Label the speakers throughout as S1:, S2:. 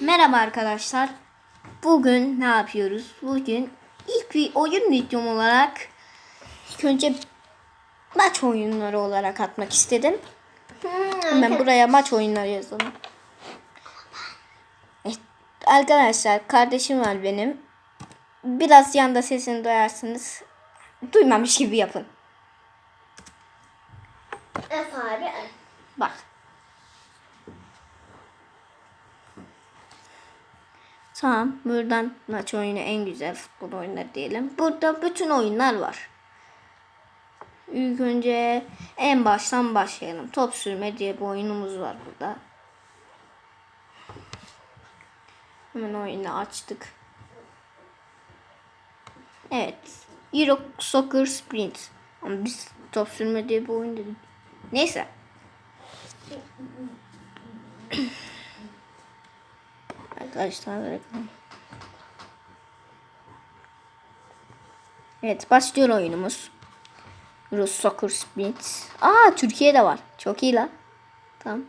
S1: Merhaba arkadaşlar. Bugün ne yapıyoruz? Bugün ilk bir oyun videom olarak ilk önce maç oyunları olarak atmak istedim. Hemen buraya maç oyunları yazalım. Evet, arkadaşlar kardeşim var benim. Biraz yanda sesini duyarsınız. Duymamış gibi yapın.
S2: Efe abi.
S1: Bak. Tamam. Buradan maç oyunu en güzel futbol oyunları diyelim. Burada bütün oyunlar var. İlk önce en baştan başlayalım. Top sürme diye bir oyunumuz var burada. Hemen oyunu açtık. Evet. Euro Soccer Sprint. Ama biz top sürme diye bir oyun dedik. Neyse. Arkadaşlar reklam. Evet başlıyor oyunumuz. Euro Soccer Sprint. Aa Türkiye'de var. Çok iyi lan. Tamam.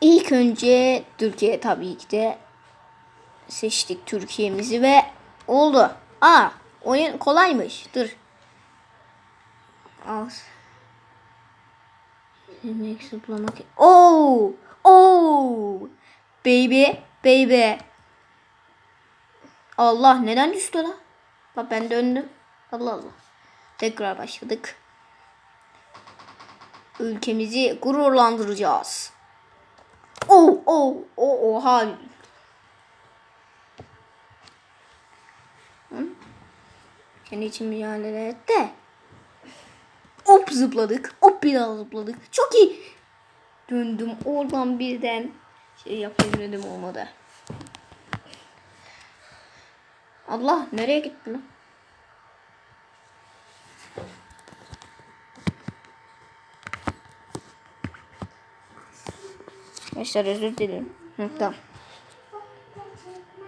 S1: İlk önce Türkiye tabii ki de seçtik Türkiye'mizi ve oldu. Aa oyun kolaymış. Dur. Al. Zıplamak. Oo! Oo! Baby, baby. Allah neden düştü lan? Bak ben döndüm. Allah Allah. Tekrar başladık. Ülkemizi gururlandıracağız. Oo, oo, o, oha. Hı? Kendi için mücadele et de. Hop zıpladık. Hop bir daha zıpladık. Çok iyi. Döndüm oradan birden şey yapayım dedim olmadı. Allah nereye gitti lan? Arkadaşlar özür dilerim. Hı, tamam.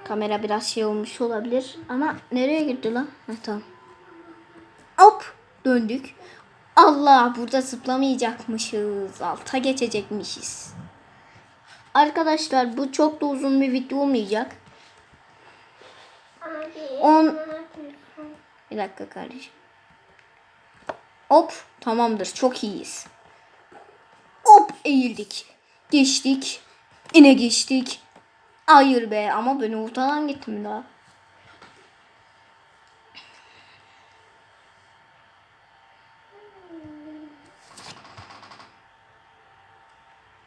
S1: Kamera biraz şey olmuş olabilir ama nereye gitti lan? Hı, tamam. Hop döndük. Allah burada zıplamayacakmışız. Alta geçecekmişiz. Arkadaşlar bu çok da uzun bir video olmayacak. On- Bir dakika kardeşim. Hop tamamdır çok iyiyiz. Hop eğildik. Geçtik. Yine geçtik. Hayır be ama ben ortadan gittim daha.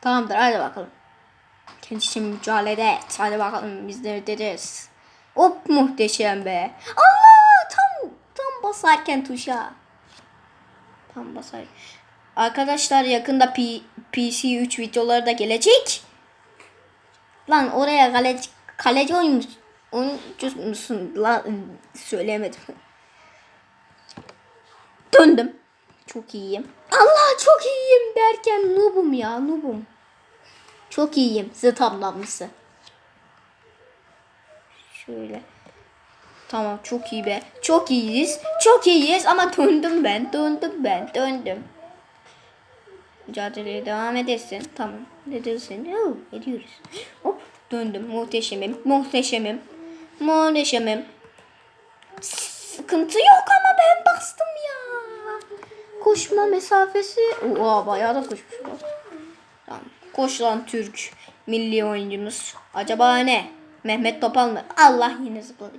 S1: Tamamdır hadi bakalım. Kendi için mücadele et. Hadi bakalım biz ne edeceğiz. Hop muhteşem be. Allah tam tam basarken tuşa. Tam basar. Arkadaşlar yakında P PC 3 videoları da gelecek. Lan oraya kaleci, kaleci oyunmuş. Oyuncu musun? Lan söyleyemedim. Döndüm. Çok iyiyim. Allah çok iyiyim derken noobum ya noobum. Çok iyiyim. Zıt ablamlısı. Şöyle. Tamam çok iyi be. Çok iyiyiz. Çok iyiyiz ama döndüm ben. Döndüm ben. Döndüm. Mücadeleye devam edesin. Tamam. Ne diyorsun? Oo, ediyoruz. Hop döndüm. Muhteşemim. Muhteşemim. Muhteşemim. Sıkıntı yok ama ben bastım ya. Koşma mesafesi. Oha bayağı da koşmuş. Tamam. Koş lan Türk milli oyuncumuz. Acaba ne? Mehmet Topal mı? Allah yine zıpladı.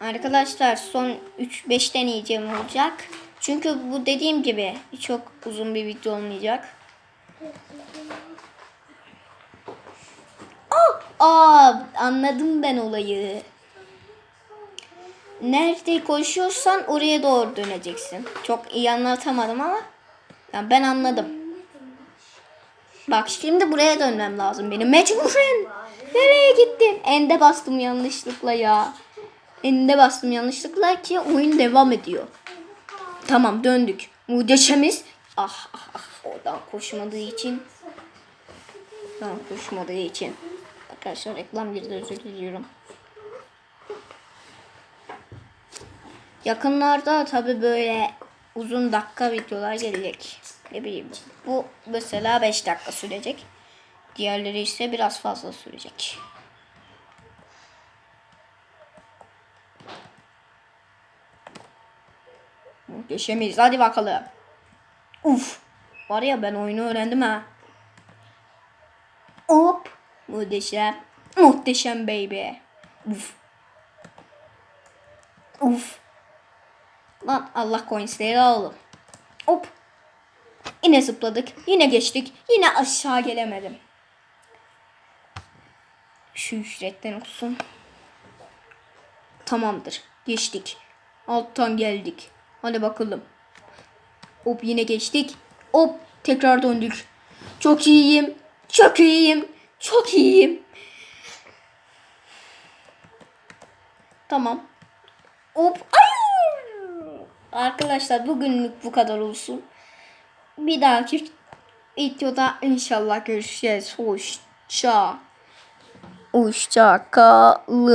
S1: Arkadaşlar son 3-5 deneyeceğim olacak. Çünkü bu dediğim gibi çok uzun bir video olmayacak. Aa, aa anladım ben olayı. Nerede koşuyorsan oraya doğru döneceksin. Çok iyi anlatamadım ama yani ben anladım. Bak şimdi buraya dönmem lazım benim. Mecburen. Nereye gittin? Ende bastım yanlışlıkla ya. Ende bastım yanlışlıkla ki oyun devam ediyor. Tamam döndük. Muhteşemiz. Ah ah ah. Oradan koşmadığı için. Oradan koşmadığı için. Arkadaşlar reklam girdi özür diliyorum. Yakınlarda tabi böyle uzun dakika videolar gelecek. Ne bileyim. Bu mesela 5 dakika sürecek. Diğerleri ise biraz fazla sürecek. Geçemeyiz. Hadi bakalım. Uf. Var ya ben oyunu öğrendim ha. Hop. Muhteşem. Muhteşem baby. Uf. Uf. Lan Allah coinsleri alalım. Hop. Yine zıpladık. Yine geçtik. Yine aşağı gelemedim. Şu ücretten olsun. Tamamdır. Geçtik. Alttan geldik. Hadi bakalım. Hop yine geçtik. Hop tekrar döndük. Çok iyiyim. Çok iyiyim. Çok iyiyim. Tamam. Hop. Arkadaşlar bugünlük bu kadar olsun. Bir dahaki videoda inşallah görüşeceğiz. Hoşça. Hoşça kalın.